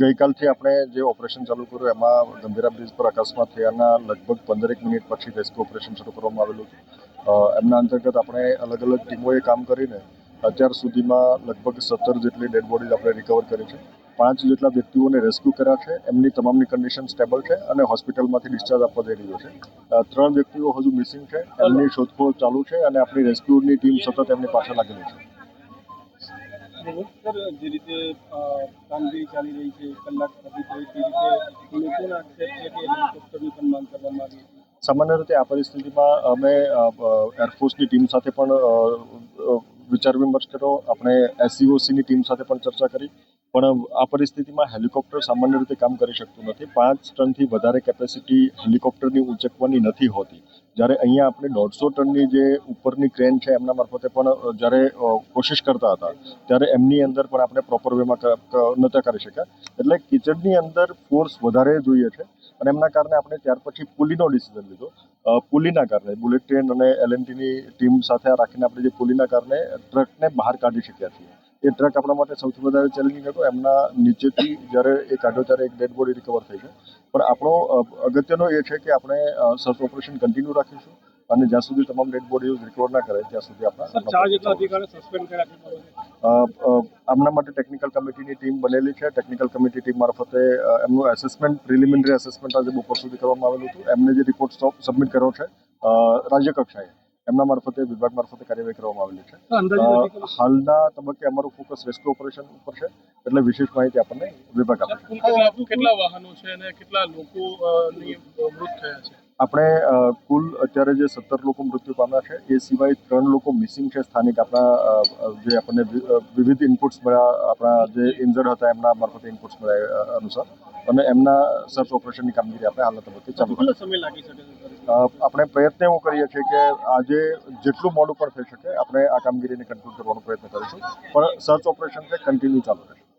ગઈકાલથી આપણે જે ઓપરેશન ચાલુ કર્યું એમાં ગંભીરા બ્રિજ પર અકસ્માત થયાના લગભગ પંદરેક મિનિટ પછી રેસ્ક્યુ ઓપરેશન શરૂ કરવામાં આવેલું હતું. એમના અંતર્ગત આપણે અલગ અલગ ટીમોએ કામ કરીને અત્યાર સુધીમાં લગભગ સત્તર જેટલી ડેડ બોડીઝ આપણે રિકવર કરી છે. પાંચ જેટલા વ્યક્તિઓને રેસ્ક્યુ કર્યા છે એમની તમામની કન્ડિશન સ્ટેબલ છે અને હોસ્પિટલમાંથી ડિસ્ચાર્જ આપવા જઈ રહ્યો છે. ત્રણ વ્યક્તિઓ હજુ મિસિંગ છે એમની શોધખોળ ચાલુ છે અને આપણી રેસ્ક્યુની ટીમ સતત એમની પાછળ લાગેલી છે. જે રીતે કામગીરી ચાલી રહી છે કલાક તે રીતે લોકોના આક્ષેપ છે કે હેલિકોપ્ટરની પણ કરવામાં આવી સામાન્ય રીતે આ પરિસ્થિતિમાં અમે એરફોર્સની ટીમ સાથે પણ વિચાર વિમર્શ કર્યો. આપણે એસસીઓસીની ટીમ સાથે પણ ચર્ચા કરી. પણ આ પરિસ્થિતિમાં હેલિકોપ્ટર સામાન્ય રીતે કામ કરી શકતું નથી. પાંચ ટનથી વધારે કેપેસિટી હેલિકોપ્ટરની ઉંચકવાની નથી હોતી. જ્યારે અહીંયા આપણે દોઢસો ટનની જે ઉપરની ક્રેન છે એમના મારફતે પણ જ્યારે કોશિશ કરતા હતા, ત્યારે એમની અંદર પણ આપણે પ્રોપર વેમાં નહોતા કરી શક્યા. એટલે કિચડની અંદર ફોર્સ વધારે જોઈએ છે અને એમના કારણે આપણે ત્યાર પછી પુલીનો ડિસિઝન લીધો. પુલીના કારણે બુલેટ ટ્રેન અને એલએનટીની ટીમ સાથે રાખીને આપણે જે પુલીના કારણે ટ્રકને બહાર કાઢી શક્યા છીએ. એ ટ્રક આપણા માટે સૌથી વધારે ચેલેન્જિંગ હતો. એમના નીચેથી જ્યારે એ કાઢ્યો ત્યારે એક ડેડ બોડી રિકવર થઈ છે પણ આપણો અગત્યનો એ છે કે આપણે સર્ચ ઓપરેશન કન્ટિન્યુ રાખીશું અને જ્યાં સુધી તમામ ડેડ બોડીઓ રિકવર ના કરે ત્યાં સુધી આપણા આમના માટે ટેકનિકલ કમિટીની ટીમ બનેલી છે. ટેકનિકલ કમિટી ટીમ મારફતે એમનું એસેસમેન્ટ પ્રિલિમિનરી એસેસમેન્ટ આજે બપોર સુધી કરવામાં આવેલું હતું. એમને જે રિપોર્ટ સબમિટ કર્યો છે રાજ્ય કક્ષાએ એમના મારફતે વિભાગ મારફતે કાર્યવાહી કરવામાં આવેલી છે. હાલના તબક્કે અમારું ફોકસ રેસ્ક્યુ ઓપરેશન ઉપર છે. એટલે વિશેષ માહિતી આપણને વિભાગ આપે છે. કેટલા કેટલા વાહનો છે અને કેટલા લોકો મૃત થયા છે? આપણે કુલ અત્યારે જે સત્તર લોકો મૃત્યુ પામ્યા છે એ સિવાય ત્રણ લોકો મિસિંગ છે સ્થાનિક આપણા જે આપણને વિવિધ ઇનપુટ્સ મળ્યા આપણા જે ઇન્જર્ડ હતા એમના મારફતે ઇનપુટ્સ મળ્યા અનુસાર. અને એમના સર્ચ ઓપરેશનની કામગીરી આપણે હાલના તબક્કે ચાલુ આપણે પ્રયત્ન એવો કરીએ છીએ કે આજે જેટલું મોડું પણ થઈ શકે આપણે આ કામગીરીને કંટ્રોલ કરવાનો પ્રયત્ન કરીશું. પણ સર્ચ ઓપરેશન છે કન્ટિન્યુ ચાલુ રહેશે.